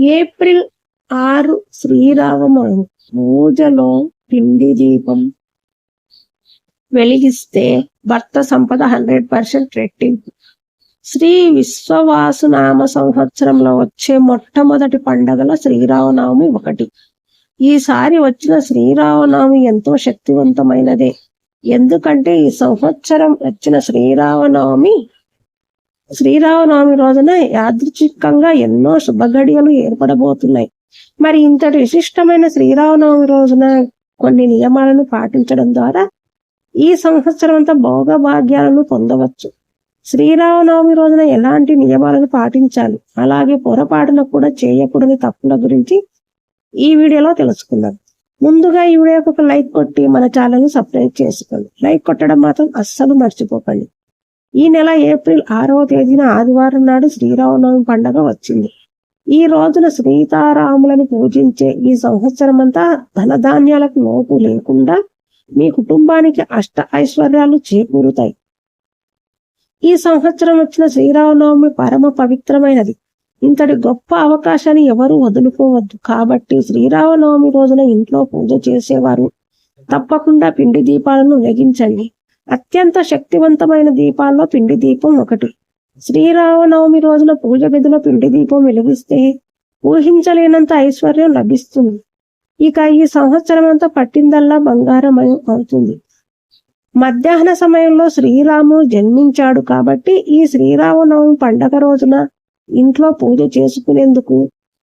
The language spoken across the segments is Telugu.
ఏప్రిల్ ఆరు శ్రీరామ పూజలో పిండి దీపం వెలిగిస్తే భర్త సంపద హండ్రెడ్ పర్సెంట్ రెట్టింపు. శ్రీ విశ్వవాసు నామ సంవత్సరంలో వచ్చే మొట్టమొదటి పండగల శ్రీరామనవమి ఒకటి. ఈసారి వచ్చిన శ్రీరామనవమి ఎంతో శక్తివంతమైనదే. ఎందుకంటే ఈ సంవత్సరం వచ్చిన శ్రీరామనవమి శ్రీరామనవమి రోజున యాదృచ్ఛికంగా ఎన్నో శుభగడియలు ఏర్పడబోతున్నాయి. మరి ఇంతటి విశిష్టమైన శ్రీరామనవమి రోజున కొన్ని నియమాలను పాటించడం ద్వారా ఈ సంవత్సరం అంతా భోగభాగ్యాలను పొందవచ్చు. శ్రీరామనవమి రోజున ఎలాంటి నియమాలను పాటించాలి? అలాగే పొరపాటున కూడా చేయకూడని తప్పుల గురించి ఈ వీడియోలో తెలుసుకుందాం. ముందుగా ఈ వీడియోకి ఒక లైక్ కొట్టి మన ఛానల్ని సబ్స్క్రైబ్ చేసుకోండి. లైక్ కొట్టడం మాత్రం అస్సలు మర్చిపోకండి. ఈ నెల ఏప్రిల్ ఆరవ తేదీన ఆదివారం నాడు శ్రీరామనవమి పండగ వచ్చింది. ఈ రోజున సీతారాములను పూజించే ఈ సంవత్సరం అంతా ధనధాన్యాలకు లోపు లేకుండా మీ కుటుంబానికి అష్ట ఐశ్వర్యాలు చేకూరుతాయి. ఈ సంవత్సరం వచ్చిన శ్రీరామనవమి పరమ పవిత్రమైనది. ఇంతటి గొప్ప అవకాశాన్ని ఎవరు వదులుకోవద్దు. కాబట్టి శ్రీరామనవమి రోజున ఇంట్లో పూజ చేసేవారు తప్పకుండా పిండి దీపాలను వెలిగించండి. అత్యంత శక్తివంతమైన దీపాల్లో పిండి దీపం ఒకటి. శ్రీరామనవమి రోజున పూజ గదిలో పిండి దీపం వెలిగిస్తే ఊహించలేనంత ఐశ్వర్యం లభిస్తుంది. ఇక ఈ సంవత్సరం అంతా పట్టిందల్లా బంగారమయం అవుతుంది. మధ్యాహ్న సమయంలో శ్రీరాముడు జన్మించాడు కాబట్టి ఈ శ్రీరామనవమి పండగ రోజున ఇంట్లో పూజ చేసుకునేందుకు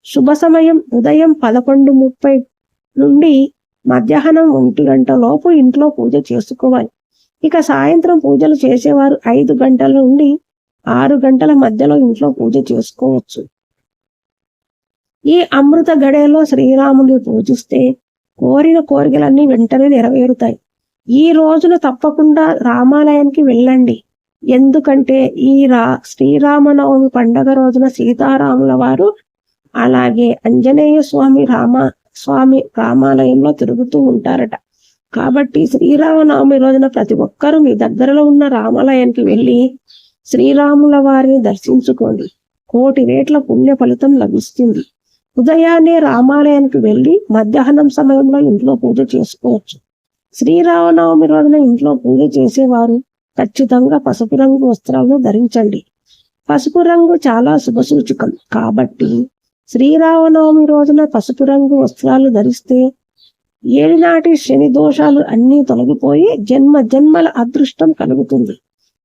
శుభ సమయం ఉదయం పదకొండు ముప్పై నుండి మధ్యాహ్నం ఒంటి గంట లోపు ఇంట్లో పూజ చేసుకోవాలి. ఇక సాయంత్రం పూజలు చేసేవారు ఐదు గంటల నుండి ఆరు గంటల మధ్యలో ఇంట్లో పూజ చేసుకోవచ్చు. ఈ అమృత గడేలో శ్రీరాముని పూజిస్తే కోరిన కోరికలన్నీ వెంటనే నెరవేరుతాయి. ఈ రోజున తప్పకుండా రామాలయానికి వెళ్ళండి. ఎందుకంటే ఈ రా శ్రీరామనవమి పండగ రోజున సీతారాముల వారు అలాగే ఆంజనేయ స్వామి రామ స్వామి రామాలయంలో తిరుగుతూ ఉంటారట. కాబట్టి శ్రీరామనవమి రోజున ప్రతి ఒక్కరూ మీ దగ్గరలో ఉన్న రామాలయానికి వెళ్ళి శ్రీరాముల వారిని దర్శించుకోండి. కోటి రేట్ల పుణ్య ఫలితం లభిస్తుంది. ఉదయాన్నే రామాలయానికి వెళ్ళి మధ్యాహ్నం సమయంలో ఇంట్లో పూజ చేసుకోవచ్చు. శ్రీరామనవమి రోజున ఇంట్లో పూజ చేసేవారు ఖచ్చితంగా పసుపు రంగు వస్త్రాలను ధరించండి. పసుపు రంగు చాలా శుభ సూచకం. కాబట్టి శ్రీరామనవమి రోజున పసుపు రంగు వస్త్రాలు ధరిస్తే ఏడునాటి శని దోషాలు అన్నీ తొలగిపోయి జన్మ జన్మల అదృష్టం కలుగుతుంది.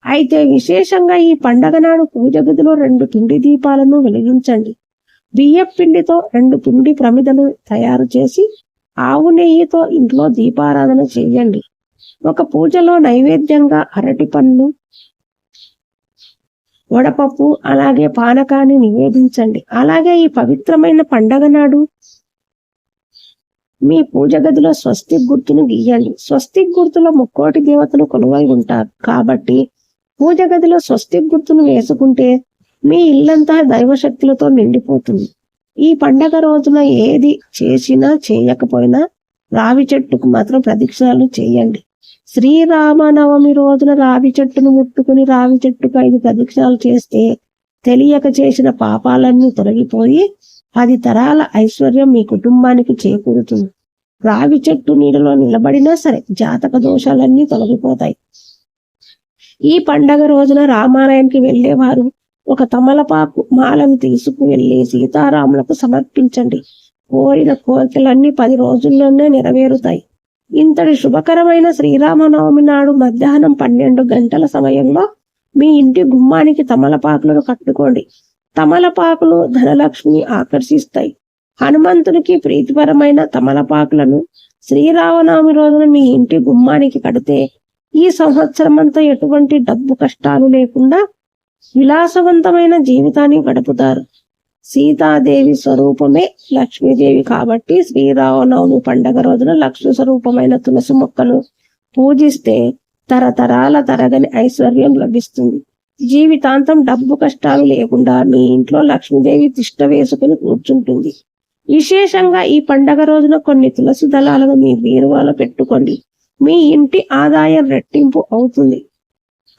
అయితే విశేషంగా ఈ పండగ నాడు పూజ గదిలో రెండు పిండి దీపాలను వెలిగించండి. బియ్యం పిండితో రెండు పిండి ప్రమిదలు తయారు చేసి ఆవు నెయ్యితో ఇంట్లో దీపారాధన చేయండి. ఒక పూజలో నైవేద్యంగా అరటి పండ్లు వడపప్పు అలాగే పానకాన్ని నివేదించండి. అలాగే ఈ పవిత్రమైన పండగ నాడు మీ పూజ గదిలో స్వస్తి గుర్తును గీయండి స్వస్తి గుర్తులో ముక్కోటి దేవతలు కొలువై ఉంటారు. కాబట్టి పూజ గదిలో స్వస్తి గుర్తును వేసుకుంటే మీ ఇల్లంతా దైవశక్తులతో నిండిపోతుంది. ఈ పండగ రోజున ఏది చేసినా చేయకపోయినా రావి చెట్టుకు మాత్రం ప్రదక్షిణాలు చేయండి. శ్రీరామనవమి రోజున రావి చెట్టును ముట్టుకుని రావి చెట్టుకు ఐదు ప్రదక్షిణాలు చేస్తే తెలియక చేసిన పాపాలన్నీ తొలగిపోయి పది తరాల ఐశ్వర్యం మీ కుటుంబానికి చేకూరుతుంది. రావి చెట్టు నీడలో నిలబడినా సరే జాతక దోషాలన్నీ తొలగిపోతాయి. ఈ పండగ రోజున రామాలయానికి వెళ్ళేవారు. ఒక తమలపాకు మాలను తీసుకువెళ్ళి సీతారాములకు సమర్పించండి. కోరిన కోరికలన్నీ పది రోజుల్లోనే నెరవేరుతాయి. ఇంతటి శుభకరమైన శ్రీరామనవమి నాడు మధ్యాహ్నం పన్నెండు గంటల సమయంలో మీ ఇంటి గుమ్మానికి తమలపాకులను కట్టుకోండి. తమలపాకులు ధనలక్ష్మిని ఆకర్షిస్తాయి. హనుమంతునికి ప్రీతిపరమైన తమలపాకులను శ్రీరామనవమి రోజున మీ ఇంటి గుమ్మానికి కడితే ఈ సంవత్సరం అంతా ఎటువంటి డబ్బు కష్టాలు లేకుండా విలాసవంతమైన జీవితాన్ని గడుపుతారు. సీతాదేవి స్వరూపమే లక్ష్మీదేవి కాబట్టి శ్రీరామనవమి పండగ రోజున లక్ష్మి స్వరూపమైన తులసి మొక్కను పూజిస్తే తరతరాల తరగని ఐశ్వర్యం లభిస్తుంది. జీవితాంతం డబ్బు కష్టాలు లేకుండా మీ ఇంట్లో లక్ష్మీదేవి తిష్ట వేసుకుని కూర్చుంటుంది. విశేషంగా ఈ పండగ రోజున కొన్ని తులసి దళాలను మీ బీరువాలో పెట్టుకోండి. మీ ఇంటి ఆదాయం రెట్టింపు అవుతుంది.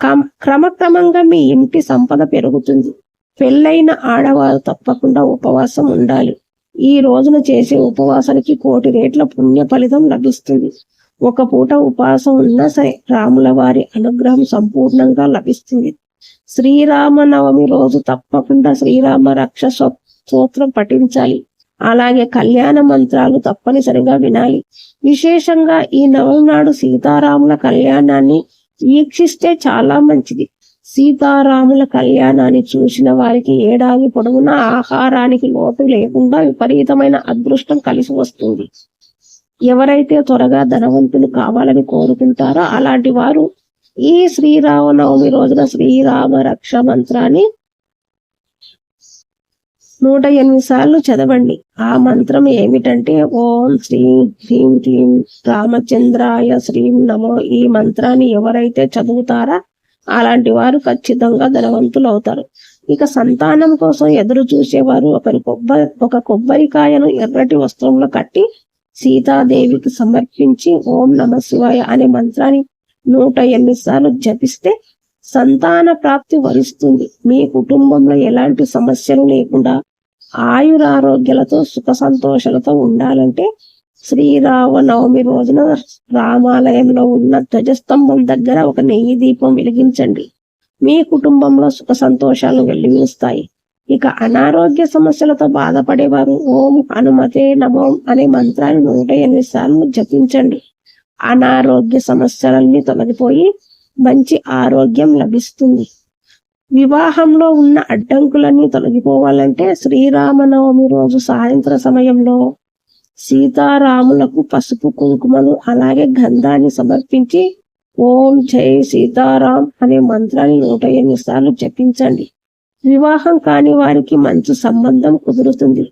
కం- క్రమక్రమంగా మీ ఇంటి సంపద పెరుగుతుంది. పెళ్ళైన ఆడవారు తప్పకుండా ఉపవాసం ఉండాలి. ఈ రోజున చేసే ఉపవాసానికి కోటి రేట్ల పుణ్య ఫలితం లభిస్తుంది. ఒక పూట ఉపవాసం ఉన్నా సరే రాముల వారి అనుగ్రహం సంపూర్ణంగా లభిస్తుంది. శ్రీరామనవమి రోజు తప్పకుండా శ్రీరామ రక్ష స్తోత్రం పఠించాలి. అలాగే కళ్యాణ మంత్రాలు తప్పనిసరిగా వినాలి. విశేషంగా ఈ నవమి నాడు సీతారాముల కళ్యాణాన్ని వీక్షిస్తే చాలా మంచిది. సీతారాముల కళ్యాణాన్ని చూసిన వారికి ఏడాది పొడవునా ఆహారానికి లోటు లేకుండా విపరీతమైన అదృష్టం కలిసి వస్తుంది. ఎవరైతే త్వరగా ధనవంతులు కావాలని కోరుకుంటారో అలాంటి వారు ఈ శ్రీరామనవమి రోజున శ్రీరామ రక్ష మంత్రాన్ని నూట ఎనిమిది సార్లు చదవండి. ఆ మంత్రం ఏమిటంటే ఓం శ్రీం హ్రీం క్లీం రామచంద్రాయ శ్రీం నమో ఈ మంత్రాన్ని ఎవరైతే చదువుతారా అలాంటి వారు ఖచ్చితంగా ధనవంతులు అవుతారు ఇక సంతానం కోసం ఎదురు చూసేవారు ఒకరి కొబ్బరి ఒక కొబ్బరికాయను ఎర్రటి వస్త్రంలో కట్టి సీతాదేవికి సమర్పించి ఓం నమ శివాయ అనే మంత్రాన్ని నూట ఎనిమిది సార్లు జపిస్తే సంతాన ప్రాప్తి వరిస్తుంది. మీ కుటుంబంలో ఎలాంటి సమస్యలు లేకుండా ఆయురారోగ్యాలతో సుఖ సంతోషాలతో ఉండాలంటే శ్రీరామ నవమి రోజున రామాలయంలో ఉన్న ధ్వజస్తంభం దగ్గర ఒక నెయ్యి దీపం వెలిగించండి. మీ కుటుంబంలో సుఖ సంతోషాలు వెల్లివిస్తాయి ఇక అనారోగ్య సమస్యలతో బాధపడేవారు ఓం హనుమతే నమో అనే మంత్రాన్ని నూట ఎనిమిది సార్లు జపించండి. అనారోగ్య సమస్యలన్నీ తొలగిపోయి మంచి ఆరోగ్యం లభిస్తుంది. వివాహంలో ఉన్న అడ్డంకులన్నీ తొలగిపోవాలంటే శ్రీరామనవమి రోజు సాయంత్ర సమయంలో సీతారాములకు పసుపు కుంకుమలు అలాగే గంధాన్ని సమర్పించి ఓం జై సీతారాం అనే మంత్రాన్ని నూట ఎనిమిది సార్లు జపించండి. వివాహం కాని వారికి మంచి సంబంధం కుదురుతుంది.